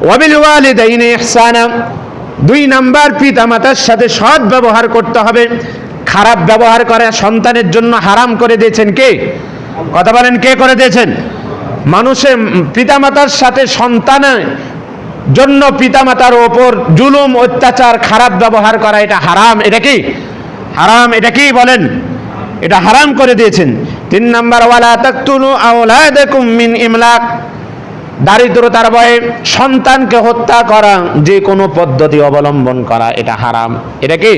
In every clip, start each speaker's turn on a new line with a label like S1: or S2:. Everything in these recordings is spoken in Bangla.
S1: ওয়াবিল ওয়ালিদাইনি ইহসানা। দুই নাম্বার পিতা মাতার সাথে সৎ ব্যবহার করতে হবে। খারাপ ব্যবহার করা সন্তানের জন্য হারাম করে দিয়েছেন কে? কথা বলেন, কে করে দিয়েছেন? মানুষের পিতামাতার সাথে সন্তানের জন্য পিতামাতার ওপর জুলুম, অত্যাচার, খারাপ ব্যবহার করা, এটা হারাম। এটা কি? হারাম। এটা কি বলেন? এটা হারাম করে দিয়েছেন। তিন নাম্বার, ওয়ালা তাকতুলু আওলাদাকুম মিন ইমলাক। দারিদ্রতার ভয়ে সন্তানকে হত্যা করা, যে কোনো পদ্ধতি অবলম্বন করা, এটা হারাম। এটা কি?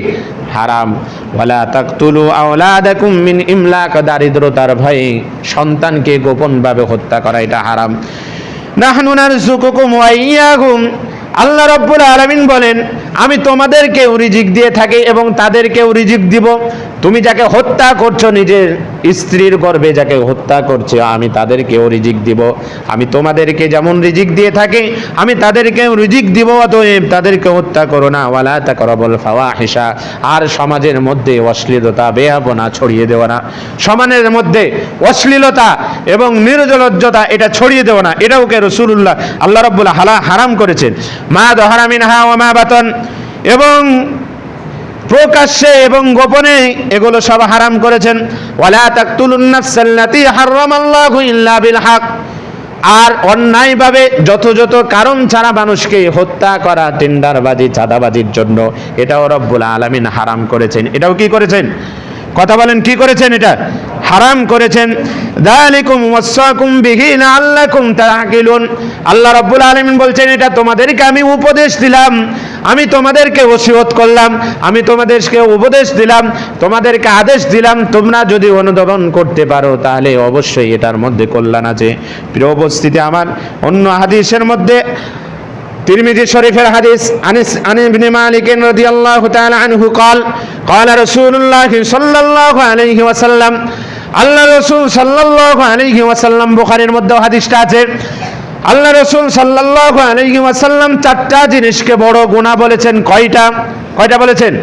S1: হারাম। ওয়ালা তাকতুলু আওলাদাকুম মিন ইমলাক দারিদ্রতার ভয়ে সন্তানকে গোপনভাবে হত্যা করা, এটা হারাম। নাহনু নারযুকুকুম ওয়া ইয়াহুম আল্লাহ রব্বুল আলামিন বলেন, আমি তোমাদেরকেও রিজিক দিয়ে থাকি এবং তাদেরকেও রিজিক দিব। তুমি যাকে হত্যা করছ, নিজের স্ত্রীর গর্ভে যাকে হত্যা করছ, আমি তাদেরকেও রিজিক দিব। আমি তোমাদেরকে যেমন রিজিক দিয়ে থাকি, আমি তাদেরকেও রিজিক দিব, অতএব তাদেরকে হত্যা করো না। ওয়ালা তাকরাবুল ফাওয়াহিশা। আর সমাজের মধ্যে অশ্লীলতা, বেয়াপনা ছড়িয়ে দেওয়া না। সমাজের মধ্যে অশ্লীলতা এবং নির্জলজ্জতা, এটা ছড়িয়ে দেওয়া না। এটাও কে রসুল্লাহ আল্লাহ রব্বুল হালা হারাম করেছেন। মা দহরামিন হা ও মা বাতন। এবং প্রকাশ্যে এবং গোপনে এগুলো সব হারাম করেছেন। ওয়ালা তাকতুলুন নাফসাল্লাতী হারামাল্লাহু ইল্লা বিল আর অন্যায়ভাবে যত কারণ ছাড়া মানুষকে হত্যা করা টেন্ডারবাজি, চাঁদাবাজির জন্য এটাও রব্বুল আলামিন হারাম করেছেন। এটাও কি করেছেন? কথা বলেন, কি করেছেন এটা? হারাম করেছেন দালিকুম ওয়াসাকুম বিহি লাআল্লাকুম তাআকিলুন আল্লাহ রাব্বুল আলামিন বলছেন এটা তোমাদেরকে আমি উপদেশ দিলাম আমি তোমাদেরকে ওসিয়ত করলাম আমি তোমাদেরকে উপদেশ দিলাম তোমাদেরকে আদেশ দিলাম তোমরা যদি অনুধাবন করতে পারো তাহলে অবশ্যই এটার মধ্যে কল্যাণ আছে প্রিয় উপস্থিতি আমার অন্য হাদিসের মধ্যে তিরমিজি শরীফের হাদিস আনিস আন ইবনে মালিক রাদিয়াল্লাহু তাআলা আনহু قال قال رسول الله صلى الله عليه وسلم আল্লাহ রসুল সাল্লাহ আলহি ওয়াসাল্লাম, বুখারীর মধ্যে হাদিসটা আছে। আল্লাহ রসুল সাল্লাহ আলহি ওয়াসাল্লাম চারটা জিনিসকে বড় গুণা বলেছেন। কয়টা? কয়টা বলেছেন?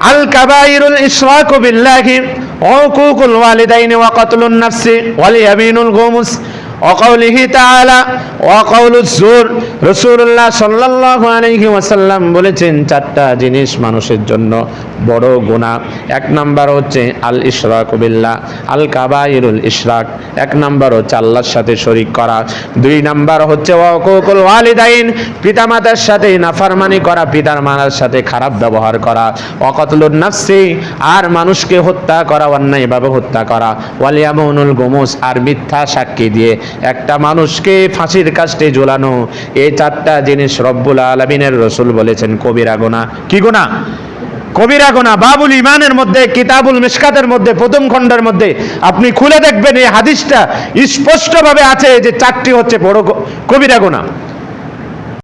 S1: আল কাবাইরুল ইসরাক বিল্লাহি, ওয়াকুকুল ওয়ালিদাইনি ওয়া কাতলুন নাফসি, ওয়াল ইয়ামিনুল গুমুস। অকৌলিহি তালা অকৌলুজোর রসুল্লাহ সাল্লাহ আলহি ওয়াসাল্লাম বলেছেন, চারটা জিনিস মানুষের জন্য বড় গুণা এক নাম্বার হচ্ছে আল ইশরাক বিল্লাহ আল কাবাইরুল ইশরাক। এক নাম্বার হচ্ছে আল্লাহর সাথে শরীক করা। দুই নাম্বার হচ্ছে ওয়াকুল ওয়ালিদাইন, পিতামাতার সাথে নাফারমানি করা, পিতার মাতার সাথে খারাপ ব্যবহার করা। অকতলুর নাফসি, আর মানুষকে হত্যা করা, অন্যায়ভাবে হত্যা করা। ওয়ালিয়ামুনুল গোমুস, আর মিথ্যা সাক্ষী দিয়ে একটা মানুষকে ফাঁসির কাস্টে ঝোলানো। এই চারটা জিনিস রব্বুল আলমিনের রসুল বলেছেন, কবিরা গোনা। কি গোনা? কবিরা গোনা, বাবুল ইমানের মধ্যে, কিতাবুল মিসকাতের মধ্যে, প্রথম খণ্ডের মধ্যে। আপনি খুলে দেখবেন এই হাদিসটা স্পষ্টভাবে আছে যে চারটি হচ্ছে বড় কবিরা গোনা।